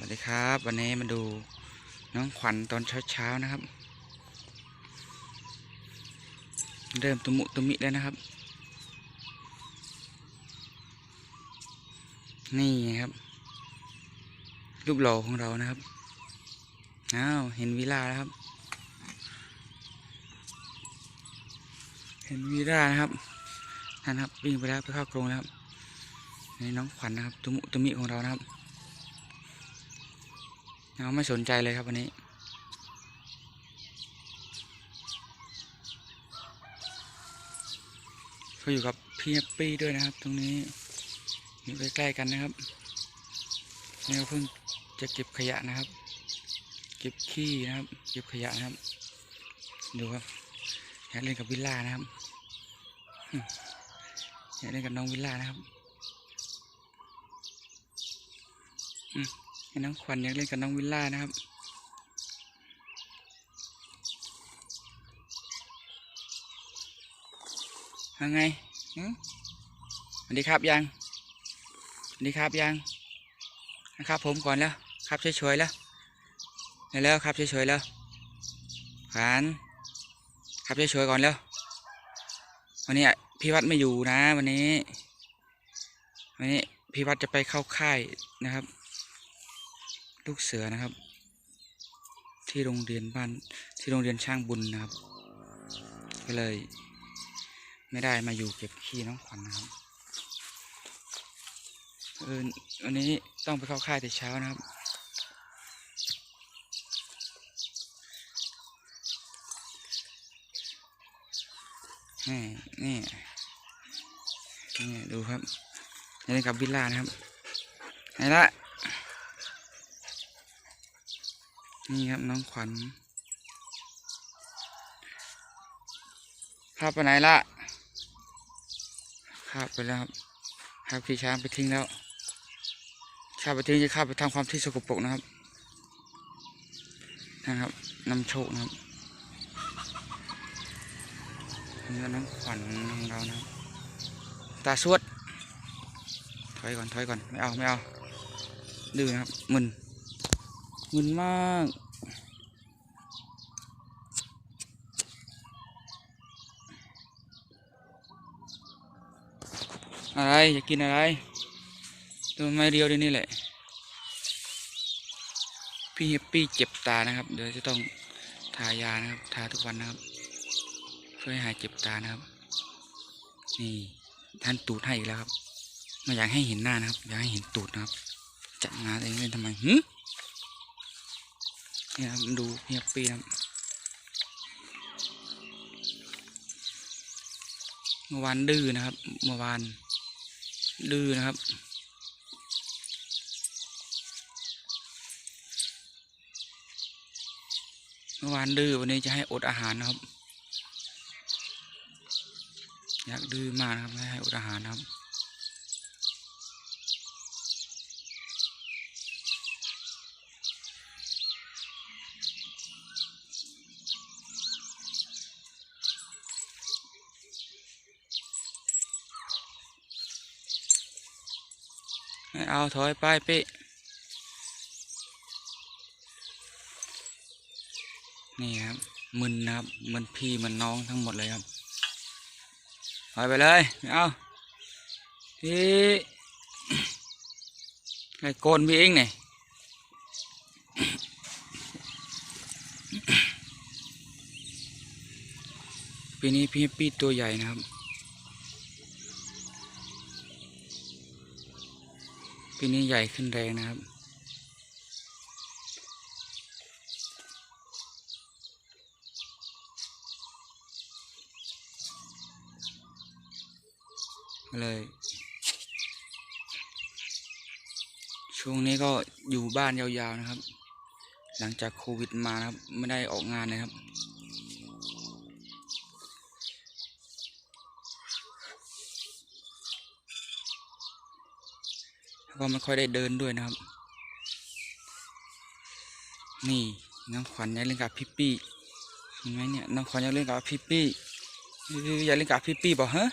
วัสดีครับ วันนี้มาดูน้องขวัญตอนเช้าๆนะครับ เริ่มตุมุตุมิแล้วนะครับ นี่ครับ รูปหล่อของเรานะครับอ้าวเห็นวิลาแล้วครับ เห็นวีรานะครับนั่นครับวิ่งไปแล้วไปเข้ากรงแล้วครับนี่น้องขวัญนะครับตุมุตุมิของเรานะครับ เราไม่สนใจเลยครับวันนี้ เขาอยู่กับพี่แฮปปี้ด้วยนะครับ ตรงนี้อยู่ใกล้ๆกันนะครับนี่เพิ่งจะเก็บขยะนะครับ เก็บขี้นะครับ เก็บขยะนะครับ ดูครับอยากเล่นกับวิลล่านะครับอยากเล่นกับน้องวิลล่านะครับ อืม น้องขวัญอยากเล่นกับน้องวิลล่านะครับ ยังไงสวัสดีครับยังสวัสดีครับยังนะครับผมก่อนแล้วครับช่วยๆแล้วแล้วครับช่วยๆแล้วขวัญครับช่วยๆก่อนแล้ววันนี้พี่วัดไม่อยู่นะ วันนี้ วันนี้พี่วัดจะไปเข้าค่ายนะครับ ลูกเสือนะครับ ที่โรงเรียนบ้านที่โรงเรียนช่างบุญนะครับ ก็เลย ไม่ได้มาอยู่เก็บขี้น้องขวัญนะครับเออวันนี้ต้องไปเข้าค่ายแต่เช้านะครับนี่นี่นี่ดูครับนี่กับวิลล่านะครับไหนละ นี่ครับน้องขวัญพาไปไหนละข้าบไปแล้วครับหากพี่ช้างไปทิ้งแล้วข้าบไปทิ้งจะข้าบไปทำความที่สกปรกนะครับนะครับนำโชคนะครับนี่ก็น้องขวัญของเรานะครับตาสวดถอยก่อนถอยก่อนไม่เอาไม่เอาดื้อนะครับมึนมึนมาก อะไรอยากกินอะไรตัวไม่เรียวดียนี่แหละ พี่เฮปปี้เจ็บตานะครับ เดี๋ยวจะต้องทายานะครับ ทาทุกวันนะครับ เพื่อให้หายเจ็บตานะครับ นี่ท่านตูดให้อีกแล้วครับไม่อยากให้เห็นหน้านะครับ อยากให้เห็นตูดนะครับ จัดงานเองเล่นทำไมหึเนี่ยครับดูพี่เฮปปี้นะครับเมื่อวานดื้อนะครับ เมื่อวาน ดื้อนะครับ เมื่อวานดื้อวันนี้จะให้อดอาหารนะครับ อยากดื้อมากนะครับให้อดอาหารนะครับ ไม่เอาถอยไปเป๊ะนี่ครับมึนนะครับมันพี่มันน้องทั้งหมดเลยครับถอยไปเลยไม่เอาพี่ไอ้โกนพี่เองเนี่ยปีนี้พี่ปีตัวใหญ่นะครับ ปีนี้ใหญ่ขึ้นแรงนะครับ เลย ช่วงนี้ก็อยู่บ้านยาวๆนะครับ หลังจากโควิดมานะครับ ไม่ได้ออกงานเลยครับ ก็ไม่ค่อยได้เดินด้วยนะครับ นี่น้องขวัญอยากเล่นกับพี่ปี้เห็นไหมเนี่ยน้องขวัญอยากเล่นกับพี่ปี้อยากเล่นกับพี่ปี้บอกฮะ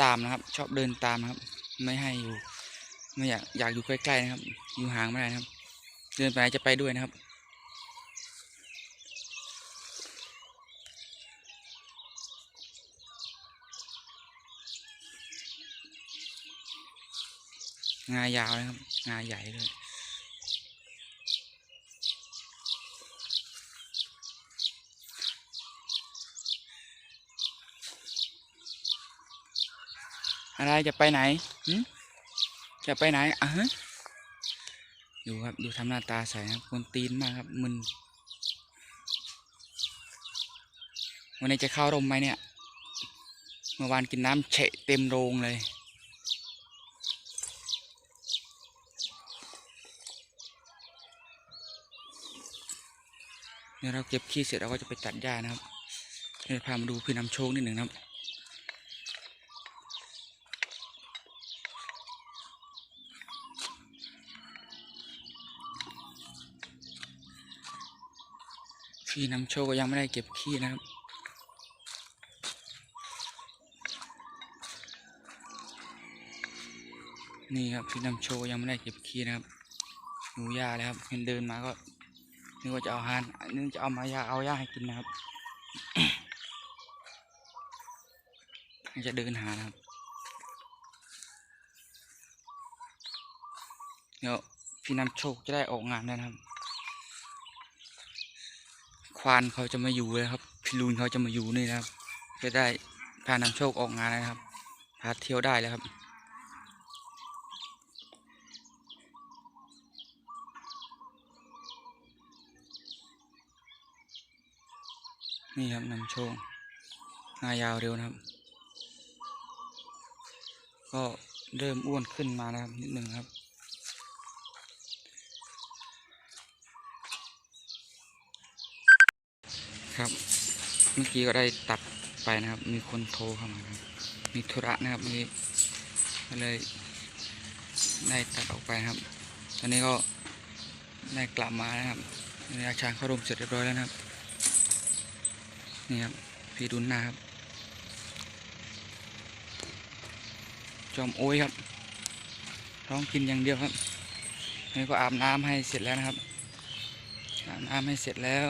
ตามนะครับ ชอบเดินตามครับ ไม่ให้อยู่ ไม่อยากอยากอยู่ใกล้ๆนะครับ อยู่ห่างไม่ได้นะครับ เดินไปไหนจะไปด้วยนะครับ งายาวนะครับ งาใหญ่ด้วยอะไรจะไปไหนจะไปไหนอะฮะดูครับ ดูทำหน้าตาใส่ครับคนตีนมากครับมึนวันนี้จะเข้าร่มไหมเนี่ย เมื่อวานกินน้ำเฉะเต็มโรงเลย เดี๋ยเราเก็บขี้เสร็จเราก็จะไปตัดหญ้านะครับเดี๋ยวพามาดูพี่นำโชคนิดหนึ่งนะครับพี่นำโชคก็ยังไม่ได้เก็บขี้นะครับนี่ครับพี่นำโชคยังไม่ได้เก็บขี้นะครับหนูยาเลยครับเห็นเดินมาก็ นึกว่าจะเอาหานนึกจะเอามายาเอายาให้กินนะครับจะเดินหานะครับเดี๋ยวพี่นำโชคจะได้ออกงานแล้วนะครับ ควานเขาจะมาอยู่เลยครับ พี่ลูนเขาจะมาอยู่นี่นะครับ จะได้พานำโชคออกงานนะครับ พาเที่ยวได้แล้วครับ นี่ครับนำโชคงายาวเร็วนะครับ ก็เริ่มอ้วนขึ้นมานะครับนิดหนึ่งครับครับ เมื่อกี้ก็ได้ตัดไปนะครับ มีคนโทรเข้ามานะครับ มีธุระนะครับเมื่อกี้ก็เลยได้ตัดออกไปครับ ตอนนี้ก็ได้กลับมานะครับในอาชางเข้ารมเสร็จเรียบร้อยแล้วนะครับ นี่ครับพี่ดุนนาครับจอมโอ้ยครับร้องกินอย่างเดียวครับนี่ก็อาบน้ำให้เสร็จแล้วนะครับอาบน้ำให้เสร็จแล้ว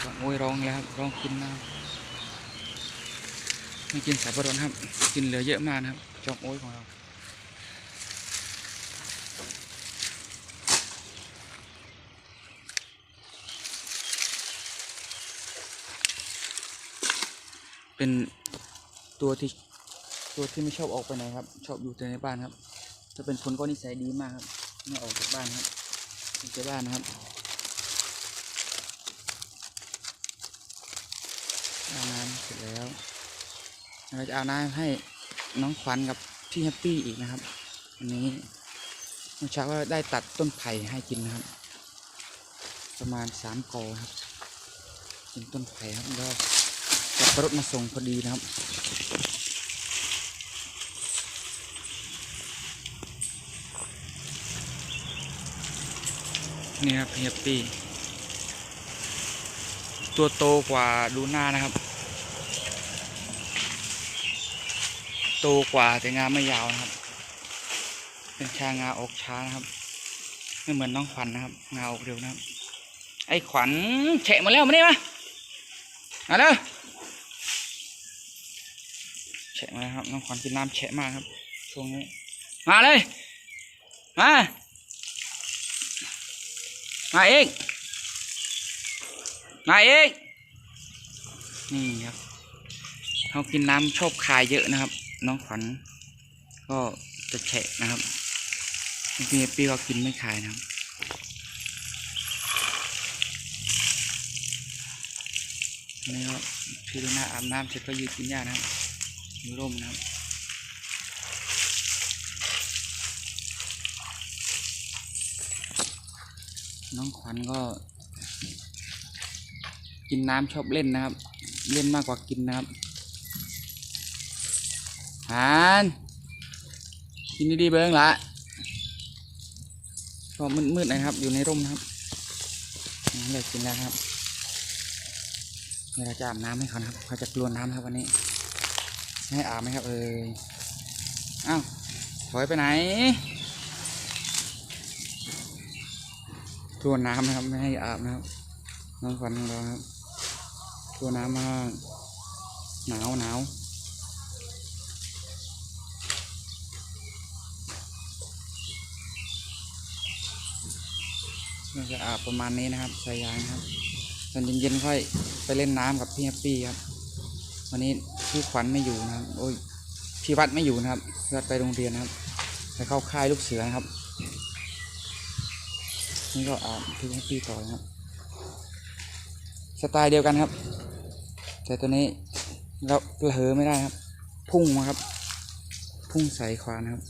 จอมโอ้ยร้องแล้วครับร้องกินน้ำไม่กินสับปะรดครับ กินเหลือเยอะมากนะครับ จอมโอ้ยของเรา เป็นตัวที่ตัวที่ไม่ชอบออกไปไหนครับ ชอบอยู่แต่ในบ้านครับถ้าเป็นคนก็นิสัยดีมากครับไม่ออกจากบ้านครับอยู่แต่บ้านนะครับอาบน้ำเสร็จแล้วเราจะเอาน้ำให้น้องขวัญกับพี่แฮปปี้อีกนะครับวันนี้เมื่อเช้าก็ได้ตัดต้นไผ่ให้กินนะครับ ประมาณสามกอครับ กินต้นไผ่ครับแล้วขับ รถมาส่งพอดีนะครับ นี่ครับเฮียปี้ ตัวโตกว่าดูหน้านะครับ โตกว่าแต่งาไม่ยาวนะครับ เป็นชางาออกช้านะครับ ไม่เหมือนน้องขวัญนะครับ งาออกเร็วนะครับ ไอ้ขวัญแฉะมาแล้วมานี่มามาเร็วแฉะมาครับน้องขวัญกินน้ำแฉะมากครับช่วงนี้มาเลยมามาเองมาเองนี่ครับเขากินน้ำชอบคายเยอะนะครับ น้องขวัญก็จะแฉะนะครับพี่ปีก็กินไม่คายนะครับนี่ก็พี่ดูหน้าอาบน้ำเสร็จก็ยืนกินหญ้านะครับ อยู่ร่มนะครับน้องขวัญก็ กินน้ำชอบเล่นนะครับ เล่นมากกว่ากินนะครับหานกินดีๆเบิ้งละก็มืดๆนะครับ อยู่ในร่มนะครับนั่เลยกินแล้วครับนนี่เราจะอาบน้ำให้เขานะครับ เขาจะกลัวน้ำครับวันนี้ ให้อาบไหมครับเอออ้าวถอยไปไหนกลัวน้ำนะครับไม่ให้อาบนะครับน้องขวัญของเราครับกลัวน้ำมากหนาวหนาวเราจะอาบประมาณนี้นะครับใส่ยางครับตอนเย็นๆค่อยไปเล่นน้ำกับพี่แฮปปี้ครับ วันนี้พี่ขวัญไม่อยู่นะครับ โอ้ยพี่วัดไม่อยู่นะครับพี่วัดไปโรงเรียนนะครับไปเข้าค่ายลูกเสือนะครับ นี่ก็อ่าบพี่แฮปปี้ต่อนะครับ สไตล์เดียวกันครับ แต่ตัวนี้เราเหอไม่ได้ครับ พุ่งมาครับ พุ่งใส่ขวานครับ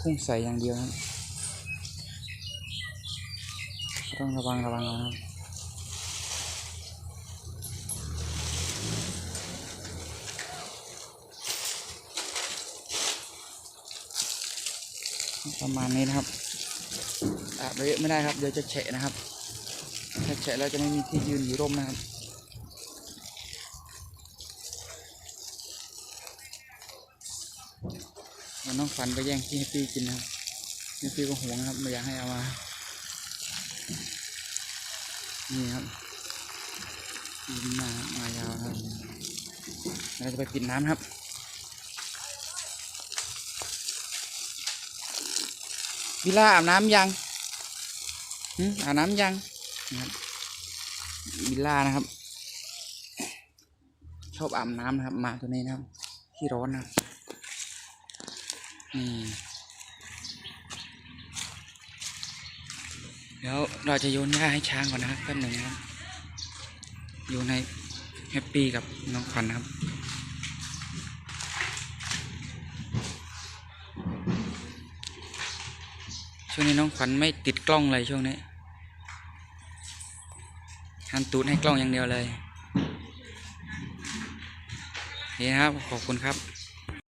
พุ่งใส่อย่างเดียวครับต้องระวังระวังนะครับ ประมาณนี้นะครับอาบเยอะไม่ได้ครับเดี๋ยวจะเฉะนะครับถ้าเฉะแล้วจะไม่มีที่ยืนอยู่ร่มนะครับมันน้องฟันไปแย่งที่ให้พี่กินนะครับนี่พี่ก็ห่วงนะครับไม่อยากให้เอามา นี่ครับยินมามายาวครับเราจะไปปิดน้ำครับ วิลาอาบน้ำยังอาบน้ำยังนะครับวิลล่านะครับ ชอบอาบน้ำนะครับ มาตัวนี้นะครับ ที่ร้อนนะครับนี่เดี๋ยวเราจะโยนหญ้าให้ช้างก่อนนะครับแป๊บหนึ่งนะครับโยนให้แฮปปี้กับน้องขวัญนะครับ ช่วงนี้น้องขวัญไม่ติดกล้องเลยช่วงนี้หันตูดให้กล้องอย่างเดียวเลยนี่ครับ ขอบคุณครับ